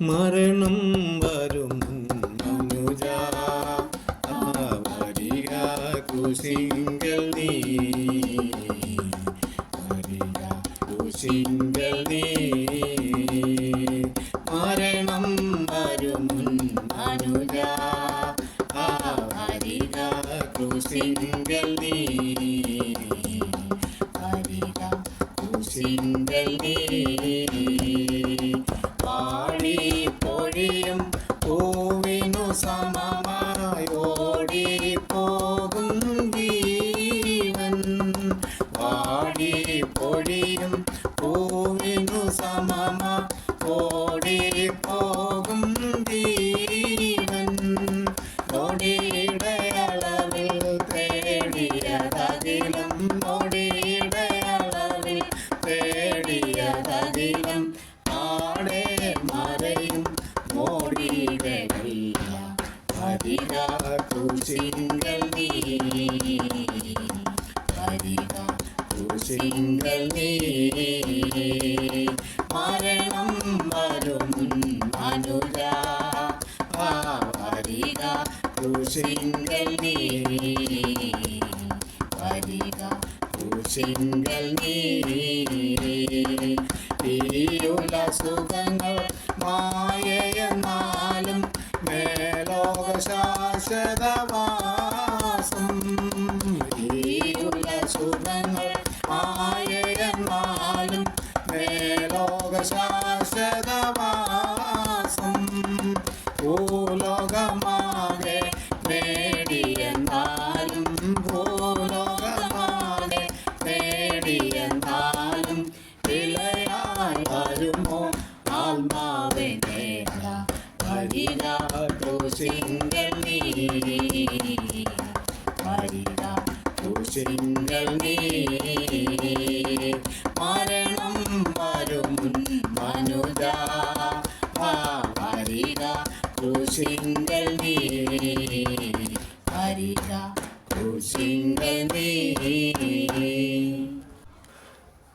മരണം വരും മനുജ വരിക കുശിങ്കൽ നീ. വരിക കുശിങ്കൽ നീ. മരണം വരും മനുജ വരിക കുശിങ്കൽ നീ. വരിക കുശിങ്കൽ നീ. മോടിയിടയില്ല ഹരിക കുശിങ്കൽ നീ നീ. മരണം വരും അനുരാ ആ ഹരിക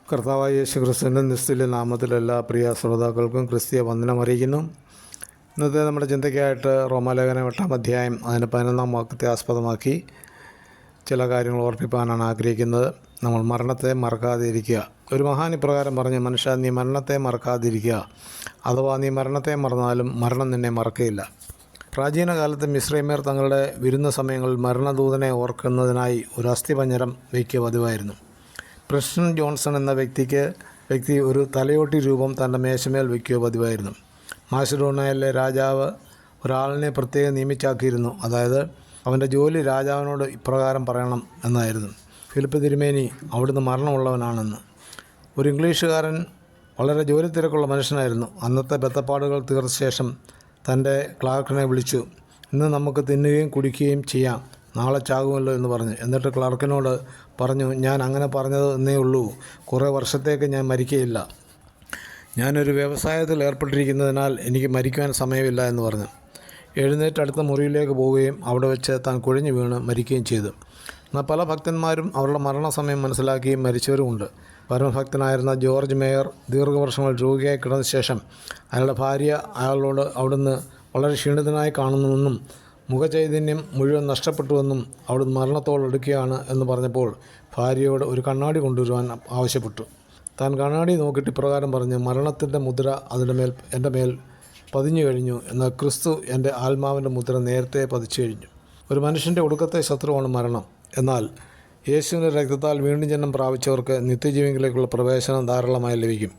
കർത്താവായ യേശു ക്രിസ്തുവിന്റെ നിസ്തുല്യ നാമത്തിൽ എല്ലാ പ്രിയ ശ്രോതാക്കൾക്കും ക്രിസ്തീയ വന്ദനം അറിയിക്കുന്നു. ഇന്നത്തെ നമ്മുടെ ചിന്തയ്ക്കായിട്ട് റോമാലേഖനം എട്ടാം അധ്യായം അതിന് പതിനൊന്നാം വാക്യത്തെ ആസ്പദമാക്കി ചില കാര്യങ്ങൾ ഓർപ്പിക്കാനാണ് ആഗ്രഹിക്കുന്നത്. നമ്മൾ മരണത്തെ മറക്കാതിരിക്കുക. ഒരു മഹാൻ ഇപ്രകാരം പറഞ്ഞ് മനുഷ്യ നീ മരണത്തെ മറക്കാതിരിക്കുക. അഥവാ നീ മരണത്തെ മറന്നാലും മരണം നിന്നെ മറക്കയില്ല. പ്രാചീന കാലത്ത് മിശ്രൈമേർ തങ്ങളുടെ വിരുന്ന സമയങ്ങളിൽ മരണദൂതനെ ഓർക്കുന്നതിനായി ഒരു അസ്ഥിപഞ്ഞരം വയ്ക്കുക പതിവായിരുന്നു. പ്രസിഡന്റ് ജോൺസൺ എന്ന വ്യക്തിക്ക് വ്യക്തി ഒരു തലയോട്ടി രൂപം തന്റെ മേശമേൽ വയ്ക്കുക പതിവായിരുന്നു. മാസിഡോണയിലെ രാജാവ് ഒരാളിനെ പ്രത്യേകം നിയമിച്ചാക്കിയിരുന്നു. അതായത് അവന്റെ ജോലി രാജാവിനോട് ഇപ്രകാരം പറയണം എന്നായിരുന്നു. ഫിലിപ്പ് തിരുമേനി അവിടുന്ന് മരണമുള്ളവനാണെന്ന്. ഒരു ഇംഗ്ലീഷുകാരൻ വളരെ ജോലി തിരക്കുള്ള മനുഷ്യനായിരുന്നു. അന്നത്തെ ബത്തപ്പാടുകൾ തീർത്ത ശേഷം തന്റെ ക്ലാർക്കിനെ വിളിച്ചു ഇന്ന് നമുക്ക് തിന്നുകയും കുടിക്കുകയും ചെയ്യാം. നാളെ ചാകുമല്ലോ എന്ന് പറഞ്ഞു. എന്നിട്ട് ക്ലർക്കിനോട് പറഞ്ഞു ഞാൻ അങ്ങനെ പറഞ്ഞത് എന്നേ ഉള്ളൂ. കുറേ വർഷത്തേക്ക് ഞാൻ മരിക്കുകയില്ല ഞാനൊരു വ്യവസായത്തിൽ ഏർപ്പെട്ടിരിക്കുന്നതിനാൽ എനിക്ക് മരിക്കുവാൻ സമയമില്ല എന്ന് പറഞ്ഞു. എഴുന്നേറ്റ് അടുത്ത മുറിയിലേക്ക് പോവുകയും അവിടെ വെച്ച് താൻ കുഴഞ്ഞു വീണ് മരിക്കുകയും ചെയ്തു. എന്നാൽ പല ഭക്തന്മാരും അവരുടെ മരണസമയം മനസ്സിലാക്കിയും മരിച്ചവരുമുണ്ട് പരമഭക്തനായിരുന്ന ജോർജ് മേയർ ദീർഘവർഷങ്ങൾ രോഗിയായി കിടന്ന ശേഷം അയാളുടെ ഭാര്യ അയാളോട് അവിടുന്ന് വളരെ ക്ഷീണിതനായി കാണുന്നുവെന്നും മുഖചൈതന്യം മുഴുവൻ നഷ്ടപ്പെട്ടുവെന്നും അവിടുന്ന് മരണത്തോടടുക്കുകയാണ് എന്ന് പറഞ്ഞപ്പോൾ ഭാര്യയോട് ഒരു കണ്ണാടി കൊണ്ടുവരുവാൻ ആവശ്യപ്പെട്ടു. താൻ കണ്ണാടി നോക്കിയിട്ട് ഇപ്രകാരം പറഞ്ഞ് മരണത്തിന്റെ മുദ്ര അതിന്റെ മേൽ എന്റെ മേൽ പതിഞ്ഞു കഴിഞ്ഞു. എന്നാൽ ക്രിസ്തു എന്റെ ആത്മാവിന്റെ മുദ്ര നേരത്തെ പതിച്ചു കഴിഞ്ഞു. ഒരു മനുഷ്യന്റെ ഒടുക്കത്തെ ശത്രുവാണ് മരണം. എന്നാൽ യേശുവിന്റെ രക്തത്താൽ വീണ്ടും ജന്മം പ്രാപിച്ചവർക്ക് നിത്യജീവനിലേക്കുള്ള പ്രവേശനം ധാരാളമായി ലഭിക്കും.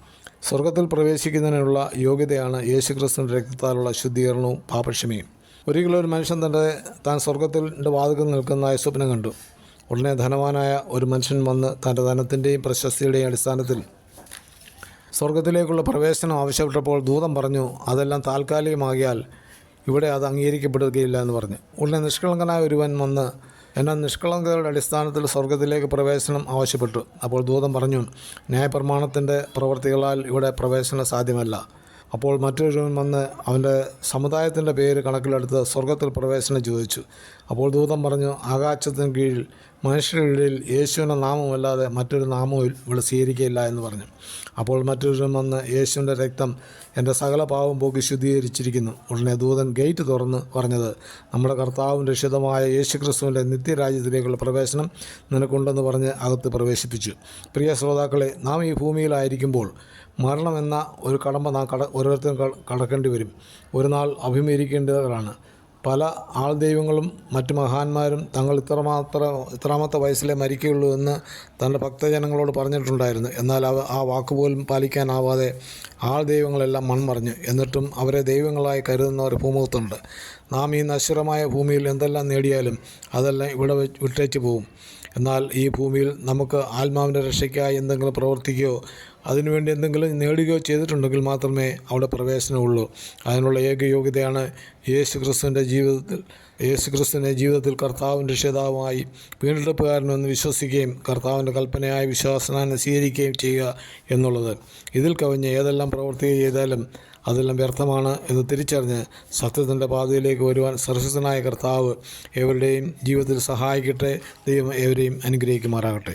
സ്വർഗത്തിൽ പ്രവേശിക്കുന്നതിനുള്ള യോഗ്യതയാണ് യേശുക്രിസ്തുവിന്റെ രക്തത്താലുള്ള ശുദ്ധീകരണവും പാപക്ഷമയും. ഒരിക്കലും ഒരു മനുഷ്യൻ തന്റെ താൻ സ്വർഗത്തിന്റെ വാതുക്കൾ നിൽക്കുന്നതായ സ്വപ്നം കണ്ടു. ഉടനെ ധനവാനായ ഒരു മനുഷ്യൻ വന്ന് തന്റെ ധനത്തിന്റെയും പ്രശസ്തിയുടെയും അടിസ്ഥാനത്തിൽ സ്വർഗത്തിലേക്കുള്ള പ്രവേശനം ആവശ്യപ്പെട്ടപ്പോൾ ദൂതം പറഞ്ഞു അതെല്ലാം താൽക്കാലികമാകിയാൽ ഇവിടെ അത് അംഗീകരിക്കപ്പെടുകയില്ല എന്ന് പറഞ്ഞു. ഉടനെ നിഷ്കളങ്കനായ ഒരുവൻ വന്ന് എന്നാൽ നിഷ്കളങ്കതയുടെ അടിസ്ഥാനത്തിൽ സ്വർഗത്തിലേക്ക് പ്രവേശനം ആവശ്യപ്പെട്ടു. അപ്പോൾ ദൂതം പറഞ്ഞു ന്യായപ്രമാണത്തിന്റെ പ്രവൃത്തികളാൽ ഇവിടെ പ്രവേശനം സാധ്യമല്ല. അപ്പോൾ മറ്റൊരുവൻ വന്ന് അവന്റെ സമുദായത്തിന്റെ പേര് കണക്കിലെടുത്ത് സ്വർഗത്തിൽ പ്രവേശനം ചോദിച്ചു. അപ്പോൾ ദൂതം പറഞ്ഞു ആകാശത്തിന് കീഴിൽ മനുഷ്യരുടെ യേശുവിന്റെ നാമമല്ലാതെ മറ്റൊരു നാമവും ഇവിടെ സ്വീകരിക്കുകയില്ല എന്ന് പറഞ്ഞു. അപ്പോൾ മറ്റൊരു വന്ന് യേശുവിന്റെ രക്തം എന്റെ സകല പാവം പോക്കി ശുദ്ധീകരിച്ചിരിക്കുന്നു. ഉടനെ ദൂതൻ ഗേറ്റ് തുറന്ന് പറഞ്ഞത് നമ്മുടെ കർത്താവും രക്ഷിതമായ യേശു ക്രിസ്തുവിന്റെ നിത്യരാജ്യത്തിലേക്കുള്ള പ്രവേശനം നിനക്കുണ്ടെന്ന് പറഞ്ഞ് അകത്ത് പ്രവേശിപ്പിച്ചു. പ്രിയ ശ്രോതാക്കളെ നാം ഈ ഭൂമിയിലായിരിക്കുമ്പോൾ മരണമെന്ന ഒരു കടമ്പ നാം കട ഓരോരുത്തരും കട- കടക്കേണ്ടി വരും. ഒരു നാൾ അഭിമുഖീകരിക്കേണ്ടവരാണ്. പല ആൾ ദൈവങ്ങളും മറ്റു മഹാന്മാരും തങ്ങൾ ഇത്രമാത്രം ഇത്രാമത്തെ വയസ്സിലെ മരിക്കുകയുള്ളൂ എന്ന് തന്റെ ഭക്തജനങ്ങളോട് പറഞ്ഞിട്ടുണ്ടായിരുന്നു. എന്നാൽ അവ ആ വാക്കുപോലും പാലിക്കാനാവാതെ ആൾ ദൈവങ്ങളെല്ലാം മൺമറിഞ്ഞു. എന്നിട്ടും അവരെ ദൈവങ്ങളായി കരുതുന്നവർ ഭൂമുഖത്തുണ്ട്. നാം ഈ നശ്വരമായ ഭൂമിയിൽ എന്തെല്ലാം നേടിയാലും അതെല്ലാം ഇവിടെ വിട്ടേച്ച് പോകും എന്നാൽ ഈ ഭൂമിയിൽ നമുക്ക് ആത്മാവിന്റെ രക്ഷയ്ക്കായി എന്തെങ്കിലും പ്രവർത്തിക്കുകയോ അതിനുവേണ്ടി എന്തെങ്കിലും നേടുകയോ ചെയ്തിട്ടുണ്ടെങ്കിൽ മാത്രമേ അവിടെ പ്രവേശനമുള്ളൂ അതിനുള്ള ഏക യോഗ്യതയാണ് യേശു ക്രിസ്തുവിന്റെ ജീവിതത്തിൽ യേശു ക്രിസ്തുവിനെ ജീവിതത്തിൽ കർത്താവും രക്ഷിതാവുമായി വീണ്ടെടുപ്പുകാരനെന്ന് വിശ്വസിക്കുകയും കർത്താവിന്റെ കൽപ്പനയായ വിശ്വാസനാനെ സ്വീകരിക്കുകയും ചെയ്യുക എന്നുള്ളത്. ഇതിൽ കവിഞ്ഞ് ഏതെല്ലാം പ്രവർത്തി ചെയ്താലും അതെല്ലാം വ്യർത്ഥമാണ് എന്ന് തിരിച്ചറിഞ്ഞ് സത്യത്തിന്റെ പാതയിലേക്ക് വരുവാൻ സർശസ്തനായ കർത്താവ് എവരുടെയും ജീവിതത്തിൽ സഹായിക്കട്ടെ. ദൈവം ഏവരെയും അനുഗ്രഹിക്കുമാറാകട്ടെ.